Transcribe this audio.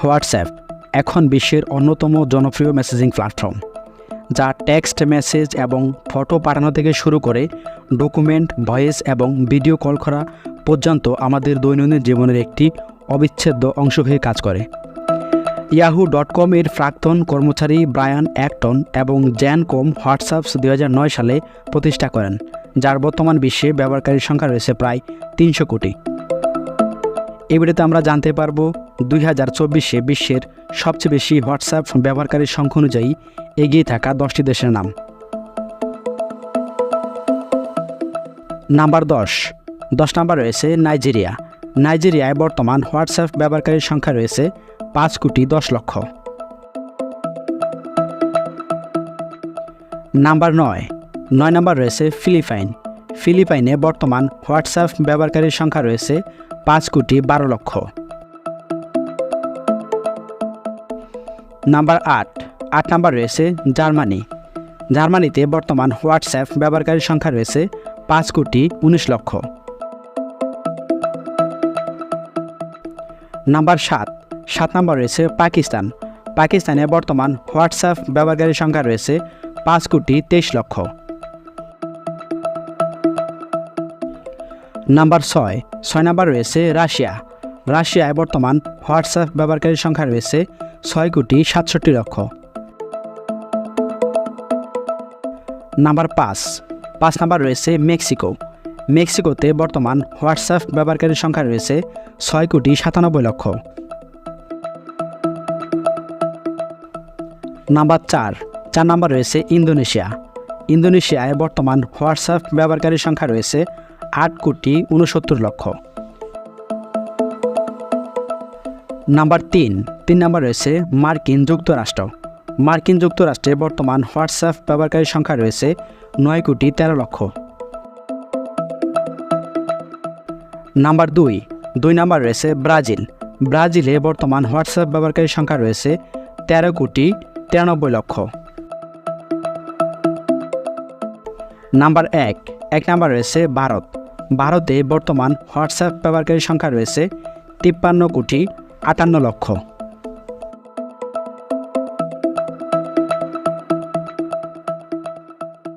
WhatsApp, এখন বিশ্বের অন্যতম জনপ্রিয় মেসেজিং প্ল্যাটফর্ম যা টেক্সট মেসেজ এবং ফটো পাঠানো থেকে শুরু করে ডকুমেন্ট ভয়েস এবং ভিডিও কল করা পর্যন্ত আমাদের দৈনন্দিন জীবনের একটি অবিচ্ছেদ্য অংশ হয়ে কাজ করে। ইয়াহু ডট কম এর প্রাক্তন কর্মচারী ব্রায়ান অ্যাক্টন এবং জ্যান কম হোয়াটসঅ্যাপস দু হাজার নয় সালে প্রতিষ্ঠা করেন, যার বর্তমান বিশ্বে ব্যবহারকারীর সংখ্যা রয়েছে প্রায় তিনশো কোটি। এই ভিডিওতে আমরা জানতে পারব দুই হাজার চব্বিশে বিশ্বের সবচেয়ে বেশি হোয়াটসঅ্যাপ ব্যবহারকারীর সংখ্যা অনুযায়ী এগিয়ে থাকা দশটি দেশের নাম। নাম্বার দশ। দশ নাম্বার রয়েছে নাইজেরিয়া। নাইজেরিয়ায় বর্তমান হোয়াটসঅ্যাপ ব্যবহারকারীর সংখ্যা রয়েছে পাঁচ কোটি দশ লক্ষ। নাম্বার নয়। নয় নাম্বার রয়েছে ফিলিপাইন। ফিলিপাইনে বর্তমান হোয়াটসঅ্যাপ ব্যবহারকারীর সংখ্যা রয়েছে পাঁচ কোটি বারো লক্ষ। নাম্বার আট। আট নাম্বার রয়েছে জার্মানি। জার্মানিতে বর্তমান হোয়াটসঅ্যাপ ব্যবহারকারীর সংখ্যা রয়েছে পাঁচ কোটি উনিশ লক্ষ। নাম্বার সাত। সাত নাম্বার রয়েছে পাকিস্তান। পাকিস্তানে বর্তমান হোয়াটসঅ্যাপ ব্যবহারকারীর সংখ্যা রয়েছে পাঁচ কোটি তেইশ লক্ষ। নাম্বার ছয়। ছয় নাম্বার রয়েছে রাশিয়া। রাশিয়ায় বর্তমান হোয়াটসঅ্যাপ ব্যবহারকারীর সংখ্যা রয়েছে ছয় কোটি সাতষট্টি লক্ষ। নাম্বার পাঁচ। পাঁচ নাম্বার রয়েছে মেক্সিকো। মেক্সিকোতে বর্তমান হোয়াটসঅ্যাপ ব্যবহারকারীর সংখ্যা রয়েছে ছয় কোটি সাতানব্বই লক্ষ। নাম্বার চার। চার নাম্বার রয়েছে ইন্দোনেশিয়া। ইন্দোনেশিয়ায় বর্তমান হোয়াটসঅ্যাপ ব্যবহারকারীর সংখ্যা রয়েছে আট কোটি উনসত্তর লক্ষ। নাম্বার তিন তিন নাম্বার রয়েছে মার্কিন যুক্তরাষ্ট্র। মার্কিন যুক্তরাষ্ট্রে বর্তমান হোয়াটসঅ্যাপ ব্যবহারকারীর সংখ্যা রয়েছে নয় কোটি তেরো লক্ষ। নাম্বার দুই দুই নাম্বার রয়েছে ব্রাজিল। ব্রাজিলে বর্তমান হোয়াটসঅ্যাপ ব্যবহারকারীর সংখ্যা রয়েছে তেরো কোটি তিরানব্বই লক্ষ। নাম্বার এক এক নাম্বার রয়েছে ভারত। ভারতে বর্তমান হোয়াটসঅ্যাপ ব্যবহারকারীর সংখ্যা রয়েছে তিপ্পান্ন কোটি আটান্ন লক্ষ।